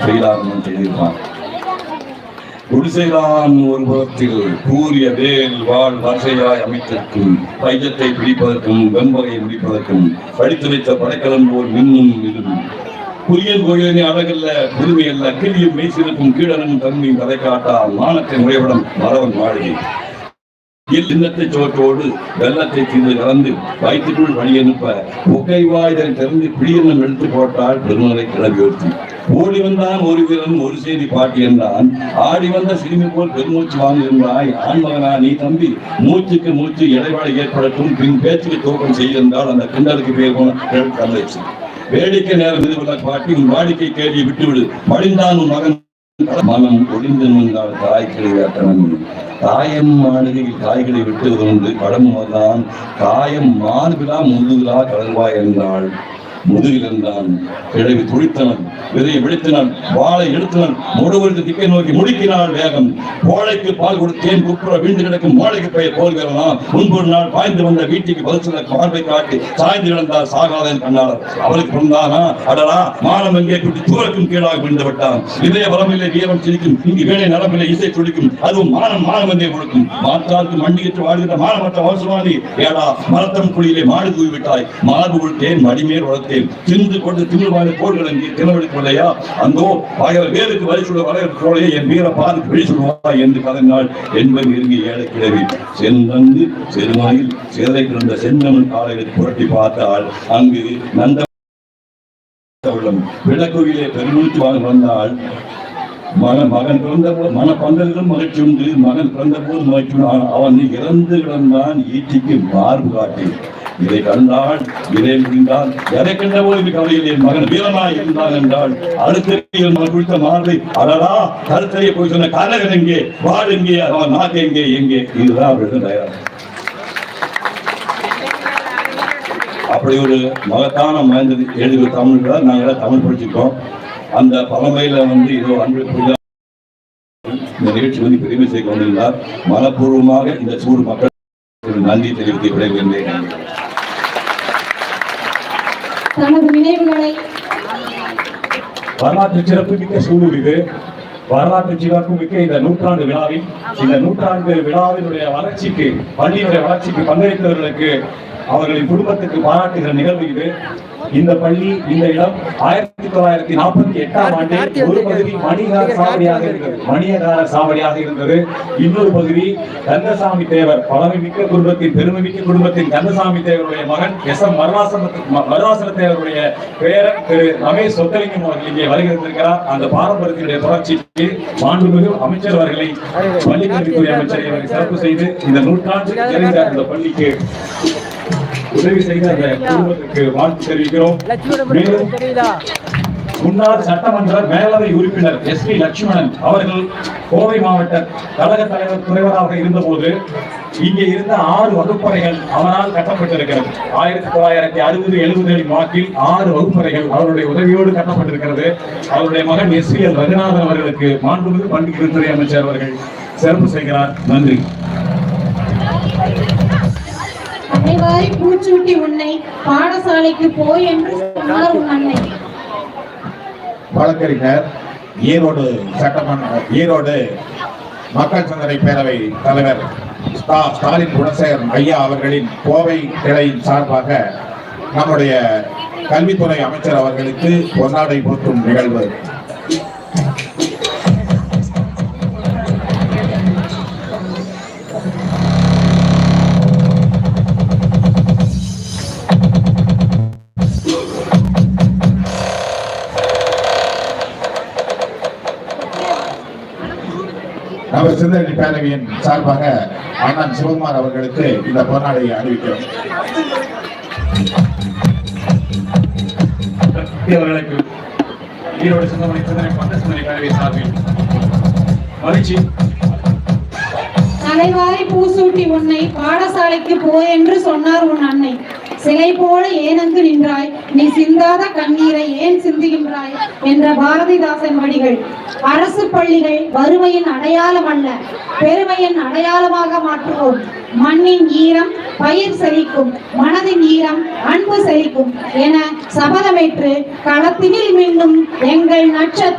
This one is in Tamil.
செய்யலாம்னு செய்திருப்பான் குடிசைதான் ஒரு புறத்தில் கூறிய வேல் வாழ் வரிசையாய் அமைத்திருக்கும் பையத்தை பிடிப்பதற்கும் வெம்பகை முடிப்பதற்கும் படித்து வைத்த படைக்கலம் போல் மின்னும் இதுவும் புரியல் கோயிலின் அழகல்ல புதுமை அல்ல கிளியும் மெய்சிருக்கும் கீழனும் தன்மையும் கதை காட்டால் மானத்தை முறைவிடம் மரவன் வாழ்கை. இல்லத்தை சோற்றோடு வெள்ளத்தை தீர்ந்து கலந்து வயிற்றுக்குள் வழி அனுப்ப புகை வாய்தல் திறந்து பிடியெண்ணம் எடுத்து போட்டால் பெருமலை கிளம்பி ஒருத்தி ஓடி வந்தான் ஒரு வீரன் ஒரு செய்தி பாட்டி என்றான். ஆடி வந்த சிறுமி போல் பெருமூச்சு வாங்குகின்றாய் ஆண்மகனா நீ தம்பி மூச்சுக்கு மூச்சு இடைவாளி ஏற்படட்டும் பின் பேச்சுக்கு தூக்கம் செய்திருந்தால் அந்த கிண்டலுக்கு பேர் போன வேடிக்கை நேரம் இதுவில்லை பாட்டி உன் வாடிக்கை கேள்வி விட்டுவிடு. மடிந்தான் உன் மகன். மனம் ஒளிந்து நின்றால் தாய் கிடையாட்டவன் தாயம் மாடுகையில் காய்களை விட்டு உண்டு படம் அதுதான் காயம் மார்பிலா முதுகிலா கடல்வாய் என்றாள். முதுகில் இருந்தான் கிழவி துடித்தனன் விதையை விழித்தனன் வாளை எடுத்தவன் முழுவதுக்கு திக்கை நோக்கி முடிக்கினாள் வேகம். கோழைக்கு பால் கொடுத்தேன் குப்புற வீழ்ந்து கிடக்கும் மோழைக்கு பெயர் போல் வரலாம் முன்பொரு நாள் பாய்ந்து வந்த வீட்டுக்கு பதில் பார்வை காட்டி சாய்ந்து கிடந்தார் சாகாதன் கண்ணாளர். அவளுக்கு பிறந்தானா? அடடா மானம் எங்கே குட்டி தூரக்கும் கீழாக விழுந்து விட்டான். இதய வரமில்லை வீரன் சிரிக்கும். இங்கு வேலை நலமில்லை இசை துடிக்கும். அதுவும் மானம் மானம் என்றே கொடுக்கும் மாற்றாருக்கு மண்டியிட்டு வாழ்கிற மானமற்ற அவசரமானி ஏடா மரத்தம் குழியிலே மாடு தூவி விட்டாய். மார்பு கொடுத்தேன் மடிமேல் வளர்த்து வளர்த்தேன் தின்று கொண்டு திமிழ் வாய்ந்த கோள்கள் அங்கே தினவெடுக்கவில்லையா அந்தோ ஆகிய பேருக்கு வழி சொல்ல வரைய என் வீர பாதுக்கு வழி சொல்வாய் என்று கதறினாள் என்பது நெருங்கி ஏழை கிழவி. சென்றந்து செருமாயில் சேதை கிடந்த செந்தமிழ் காலையில் புரட்டி பார்த்தாள். அங்கு நந்த உள்ளம் விளக்குவிலே பெருமூச்சு வாங்க வந்தாள். மகன் மகன் பிறந்த போது மன பந்தலிலும் மகிழ்ச்சி உண்டு. மகன் பிறந்த போது மகிழ்ச்சி அவன் இறந்து கிடந்தான் ஈட்டிக்கு மார்பு காட்டி. இதை கண்டால் இதை முடிந்தால் எதை கண்ட போது கவலையில் என் மகன் வீரனாய் இருந்தான் என்றால் அடுத்த மகன் குறித்த மார்பை அடடா கருத்தறையை போய் சொன்ன கலகன் எங்கே? வாழ் எங்கே? அவன் நாக்கு எங்கே? எங்கே? இதுதான் அவர்கள் தயார் அப்படி ஒரு மகத்தான மகந்தது எழுதி தமிழ் நாங்கள் தமிழ் படிச்சிருக்கோம். அந்த பழமையில வந்து இதோ அன்பு இந்த நிகழ்ச்சி வந்து பெருமை செய்து கொண்டிருந்தார் மனப்பூர்வமாக இந்த சூடு மக்கள் நன்றி தெரிவித்து விடைபெறுகிறேன். தனது நினைவுகளை வரலாற்று சிறப்பு மிக்க சூழல் இது. வரலாற்று சிறப்பு மிக்க இந்த நூற்றாண்டு விழாவில் இந்த நூற்றாண்டு விழாவினுடைய வளர்ச்சிக்கு பள்ளியினுடைய வளர்ச்சிக்கு பங்களித்தவர்களுக்கு அவர்களின் குடும்பத்துக்கு பாராட்டுகிற நிகழ்வு இது இந்த பள்ளி இந்த இடம் ஆயிரத்தி தொள்ளாயிரத்தி நாற்பத்தி எட்டாம் ஆண்டு ஒரு பகுதி மணிகார சாவடியாக இருந்தது. மணியகார சாவடியாக இருந்தது. இன்னொரு பகுதி கந்தசாமி தேவர் பழமை மிக்க குடும்பத்தின் பெருமை மிக்க குடும்பத்தின் கந்தசாமி தேவருடைய மகன் எஸ் எம் மருதாசன மருதாசன தேவருடைய பேரன் திரு ரமேஷ் சொத்தலிங்கம் அவர்கள் இங்கே வருகிறந்திருக்கிறார் அந்த பாரம்பரியத்தினுடைய தொடர்ச்சிக்கு மாண்புமிகு அமைச்சர் அவர்களை பள்ளிக்கல்வித்துறை அமைச்சரை அவர்கள் சிறப்பு செய்து இந்த நூற்றாண்டு இந்த பள்ளிக்கு உதவி செய்த அந்த குடும்பத்திற்கு வாழ்த்து தெரிவிக்கிறோம். மேலும் முன்னாள் சட்டமன்ற மேலவை உறுப்பினர் எஸ் பி லட்சுமணன் அவர்கள் கோவை மாவட்ட கழக தலைவர் துறைவராக இருந்தபோது இங்கே இருந்த ஆறு வகுப்பறைகள் அவரால் கட்டப்பட்டிருக்கிறது. ஆயிரத்தி தொள்ளாயிரத்தி அறுபது எழுபதுகளின் வாக்கில் ஆறு வகுப்பறைகள் அவருடைய உதவியோடு கட்டப்பட்டிருக்கிறது. அவருடைய மகன் எஸ் பி எல் ரகுநாதன் அவர்களுக்கு மாண்புமிகு பள்ளிக்கல்வித்துறை அமைச்சர் அவர்கள் சிறப்பு செய்கிறார். நன்றி. செவ்வாய் பூச்சூட்டி உன்னை பாடசாலைக்கு போய் என்று சொன்னார் உன் அன்னை. வழக்கறிஞர் ஈரோடு சட்டமன்ற ஈரோடு மக்கள் சிந்தனை பேரவை தலைவர் ஸ்டா- ஸ்டாலின் குணசேகர் ஐயா அவர்களின் கோவை கிளையின் சார்பாக நம்முடைய கல்வித்துறை அமைச்சர் அவர்களுக்கு பொன்னாடை போற்றும் நிகழ்வு. நம்ம சிந்தனை பேரவையின் சார்பாக அண்ணன் சிவகுமார் அவர்களுக்கு இந்த பொன்னாடையை அறிவிக்கிறோம். அவர்களுக்கு ஈரோடு சிந்தனை சிந்தனை பந்த சிந்தனை பேரவை சார்பில் மகிழ்ச்சி. தலைவாரி பூசூட்டி உன்னை பாடசாலைக்கு போய் என்று சொன்னார் உன் அன்னை. சிலை போல ஏனங்கு நின்றாய்? நீ சிந்தாத கண்ணீரை ஏன் சிந்துகின்றாய்? என்ற பாரதிதாசன் வடிகள். அரசு பள்ளிகள் வறுமையின் அடையாளம் அல்ல பெருமையின் அடையாளமாக மாற்றுவோம். மண்ணின் ஈரம் பயிர் செழிக்கும் மனதின் ஈரம் அன்பு செழிக்கும் என சபதமேற்று களத்தினில் மீண்டும் எங்கள் நட்சத்திர